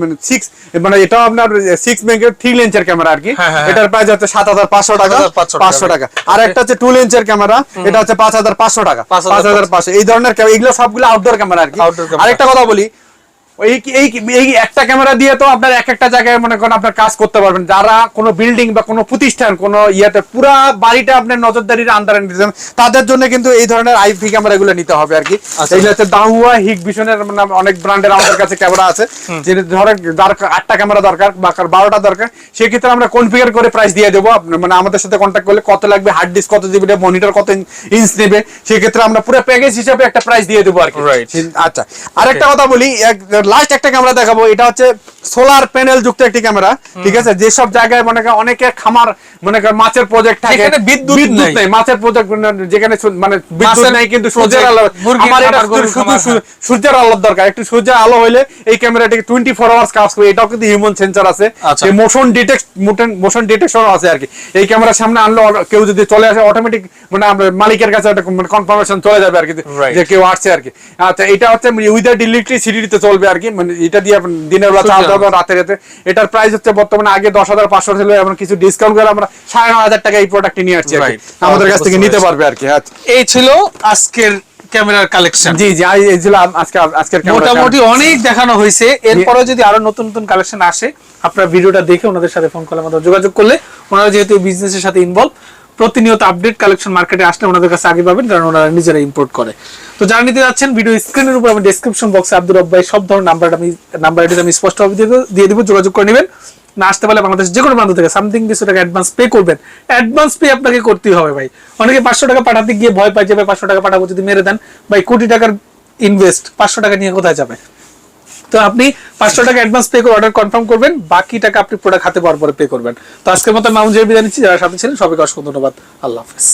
মানে সিক্স মানে এটাও আপনার সিক্স মেগের থ্রি লেন্সের ক্যামেরা আর কি। হ্যাঁ, হ্যাঁ, এটার প্রাইস হচ্ছে সাত হাজার পাঁচশো টাকা। পাঁচশো টাকা। আর একটা হচ্ছে টু লেন্সের ক্যামেরা এটা হচ্ছে পাঁচ হাজার পাঁচশো টাকা। পাঁচ হাজার পাঁচশো। এই ধরনের ক্যামেরা এগুলো সবগুলো আউটডোর ক্যামেরা আর কি। আরেকটা কথা বলি এই এই এই একটা ক্যামেরা দিয়ে তো আপনার এক একটা জায়গায় মনে করেন আপনার কাজ করতে পারবেন। যারা কোনো বিল্ডিং বা কোনো প্রতিষ্ঠান কোনো ইয়াতে পুরা বাড়িটা আপনার নজরদারির আন্ডারে নিতে তাদের জন্য কিন্তু এই ধরনের আইপি নিতে হবে আর কি। আচ্ছা। এইগুলো হচ্ছে দাহুয়া ভিশনের মানে অনেক ব্র্যান্ডের আমাদের কাছে ক্যামেরা আছে। যে ধরেন যার আটটা ক্যামেরা দরকার বা বারোটা দরকার সেক্ষেত্রে আমরা কনফিগার করে প্রাইস দিয়ে দেবো। মানে আমাদের সাথে কন্ট্যাক্ট করলে কত লাগবে হার্ড ডিস্ক কত জিবি মনিটর কত ইঞ্চ নেবে সেক্ষেত্রে আমরা পুরো প্যাকেজ হিসেবে একটা প্রাইস দিয়ে দেবো আর কি। আচ্ছা আরেকটা কথা বলি লাস্ট একটা ক্যামেরা দেখাবো এটা হচ্ছে সোলার প্যানেল যুক্ত একটি ক্যামেরা ঠিক আছে? যেসব জায়গায় মনে করেন অনেকে খামার মনে করেন মাছের প্রজেক্ট থাকে বিদ্যুৎ নেই। মাছের প্রজেক্ট যেখানে মানে বিদ্যুৎ নেই কিন্তু সূর্যের আলো আমার এটা শুধু সূর্যের আলোর দরকার। একটু সূর্যের আলো হইলে এই টোয়েন্টি ফোর আওয়ার্স কাজ করে এটাও কিন্তু হিউম্যান সেন্সর আছে। আচ্ছা। মোশন ডিটেক্ট মোশন ডিটেকশন আছে আর কি। এই ক্যামেরার সামনে আনলে কেউ যদি চলে আসে অটোমেটিক মানে আমরা মালিকের কাছে একটা কনফার্মেশন চলে যাবে আর কি যে কেউ আসছে আর কি। আচ্ছা এটা হচ্ছে উইদাউট ইলেকট্রিসিটিতে চলবে আর কি মানে এটা দিয়ে দিনের বেলা হবে রাতে রাতে। এটার প্রাইস হচ্ছে বর্তমানে আগে দশ হাজার পাঁচশো ছিল এমন কিছু ডিসকাউন্ট করে আমরা সাড়ে ন হাজার টাকা এই প্রোডাক্টটি নিয়ে আসছি. আমাদের কাছ থেকে নিতে পারবে আর কি আচ্ছা এই ছিল আজকের ক্যামেরার কালেকশন জি জি এই ছিল আজকে আজকের মোটামুটি অনেক দেখানো হয়েছে। এরপরে যদি আরও নতুন নতুন কালেকশন আসে আপনার ভিডিওটা দেখে ওনাদের সাথে ফোন কলের মাধ্যমে যোগাযোগ করলে ওনারা যেহেতু বিজনেসের সাথে ইনভলভ প্রতিনিয়ত আপডেট কালেকশন মার্কেটে আসলে ওনাদের কাছে আগে পাবেন, কারণ ওনারা নিজেরা ইম্পোর্ট করে। তো যারা নিতে যাচ্ছেন ভিডিও স্ক্রিনের উপর আমি ডেসক্রিপশন বক্সে আব্দুর রব্বাই সব ধরনের নাম্বারটা আমি নাম্বার আমি স্পষ্টভাবে দিয়ে দেব- যোগাযোগ করে নেবেন। না আসতে পারলে বাংলাদেশ যে কোনো প্রান্ত থেকে সামথিং কিছু টাকা অ্যাডভান্স পে করবেন। অ্যাডভান্স পে আপনাকে করতেই হবে ভাই। অনেকে পাঁচশো টাকা পাঠাতে গিয়ে ভয় পাই যাবে পাঁচশো টাকা পাঠাবো যদি মেরে দেন। ভাই, কোটি টাকার ইনভেস্ট পাঁচশো টাকা নিয়ে কোথায় যাবে? তো আপনি পাঁচশো টাকা অ্যাডভান্স পে করে অর্ডার কনফার্ম করবেন, বাকি টাকা আপনি প্রোডাক্ট হাতে পাওয়ার পরে পে করবেন। তো আজকের মতো মামুন বিদায় নিচ্ছি, যারা সাথে ছিলেন, সবাইকে অসংখ্য ধন্যবাদ। আল্লাহ হাফেজ।